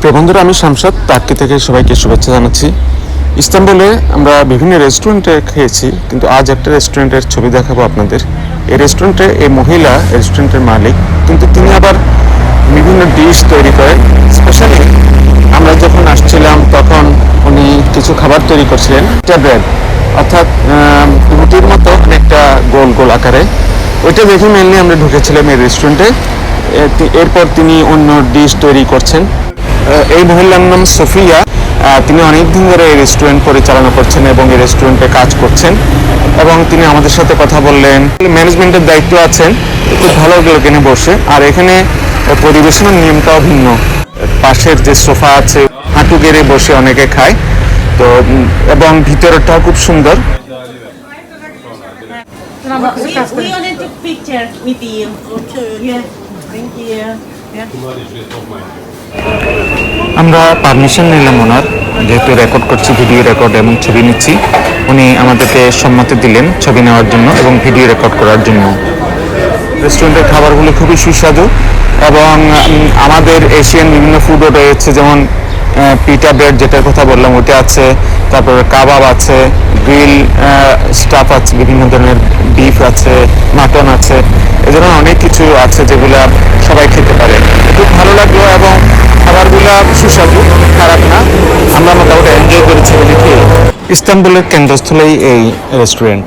প্রিয় বন্ধুরা, আমি শামসাদ তার্কি থেকে সবাইকে শুভেচ্ছা জানাচ্ছি। ইস্তাম্বুলে আমরা বিভিন্ন রেস্টুরেন্টে খেয়েছি, কিন্তু আজ একটা রেস্টুরেন্টের ছবি দেখাবো আপনাদের। এই রেস্টুরেন্টে এই মহিলা রেস্টুরেন্টের মালিক, কিন্তু তিনি আবার বিভিন্ন ডিশ তৈরি করেন স্পেশালি আমরা যখন আসছিলাম, তখন উনি কিছু খাবার তৈরি করছিলেন ব্রেড অর্থাৎ রুটির মতো অনেকটা গোল গোল আকারে। ওইটা দেখে মেনলি আমরা ঢুকেছিলাম এই রেস্টুরেন্টে। এরপর তিনি অন্য ডিশ তৈরি করছেন। এই মহিলার নাম সোফিয়া তিনি অনেকদিন ধরে এই রেস্টুরেন্ট পরিচালনা করছেন এবং এই রেস্টুরেন্টে কাজ করছেন এবং তিনি আমাদের সাথে কথা বললেন ম্যানেজমেন্টের দায়িত্ব আছেন খুব ভালো লাগল এখানে বসে আর এখানে পরিবেশনের নিয়মটাও ভিন্ন পাশের যে সোফা আছে হাঁটু গেড়ে বসে অনেকে খায় তো এবং ভিতরটাও খুব সুন্দর We, we only took picture with you. Okay. Yeah. Thank you. আমরা পারমিশন নিলাম ওনার, যেহেতু রেকর্ড করছি ভিডিও রেকর্ড এবং ছবি নিচ্ছি। উনি আমাদেরকে সম্মতি দিলেন ছবি নেওয়ার জন্য এবং ভিডিও রেকর্ড করার জন্য। রেস্টুরেন্টের খাবারগুলো খুবই সুস্বাদু এবং আমাদের এশিয়ান বিভিন্ন ফুডও রয়েছে, যেমন পিটা ব্রেড যেটার কথা বললাম ওটা আছে, তারপরে কাবাব আছে গ্রিল স্টাফ আছে, বিভিন্ন ধরনের বিফ আছে মাটন আছে এ অনেক কিছু আছে যেগুলা খাবারগুলো সুস্বাদু খারাপ না। আমরা মোটামুটি এনজয় করেছি বলে ইস্তাম্বুলের কেন্দ্রস্থলেই এই রেস্টুরেন্ট